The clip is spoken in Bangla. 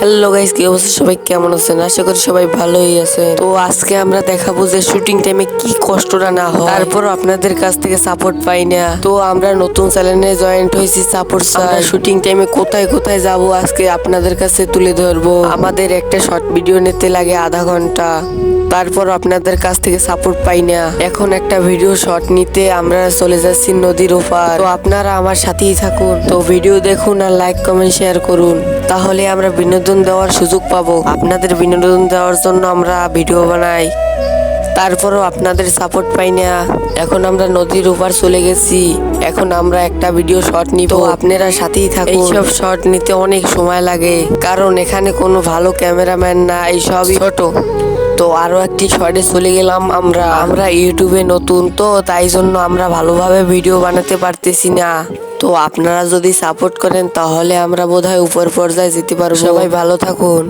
হ্যালো গাইস কি অবস্থা? সবাই কেমন আছেন? আশা করি সবাই ভালোই আছে তো আজকে আমরা দেখাবো যে শুটিং টাইমে কি কষ্টটা না হয়। তারপর আপনাদের কাছ থেকে সাপোর্ট পাই না। তো আমরা নতুন চ্যানেলে জয়েন্ট হয়েছি সাপোর্ট চাই শুটিং টাইমে কোথায় কোথায় যাব আজকে আপনাদের কাছে তুলে ধরবো। আমাদের একটা শর্ট ভিডিও নিতে লাগে আধা ঘণ্টা। তারপর আপনাদের কাছ থেকে সাপোর্ট পাই না। এখন একটা ভিডিও শট নিতে আমরা চলে যাচ্ছি নদীর ওপার। তো আপনারা আমার সাথেই থাকুন। তো ভিডিও দেখুন আর লাইক কমেন্ট শেয়ার করুন। তাহলে আমরা বিনোদন দেওয়ার সুযোগ পাবো। আপনাদের বিনোদন দেওয়ার জন্য আমরা ভিডিও বানাই। তারপরও আপনাদের সাপোর্ট পাই না। এখন আমরা নদীর ওপার চলে গেছি। এখন আমরা একটা ভিডিও শট নিব। আপনারা সাথেই থাকুন। এইসব শট নিতে অনেক সময় লাগে। কারণ এখানে কোনো ভালো ক্যামেরাম্যান না, এইসবই ছোট। তো আরও একটি শর্টে চলে গেলাম আমরা। আমরা ইউটিউবে নতুন, তো তাই জন্য আমরা ভালোভাবে ভিডিও বানাতে পারতেছি না। তো আপনারা যদি সাপোর্ট করেন, তাহলে আমরা বোধহয় উপর পর্যায়ে যেতে পারব। সবাই ভালো থাকুন।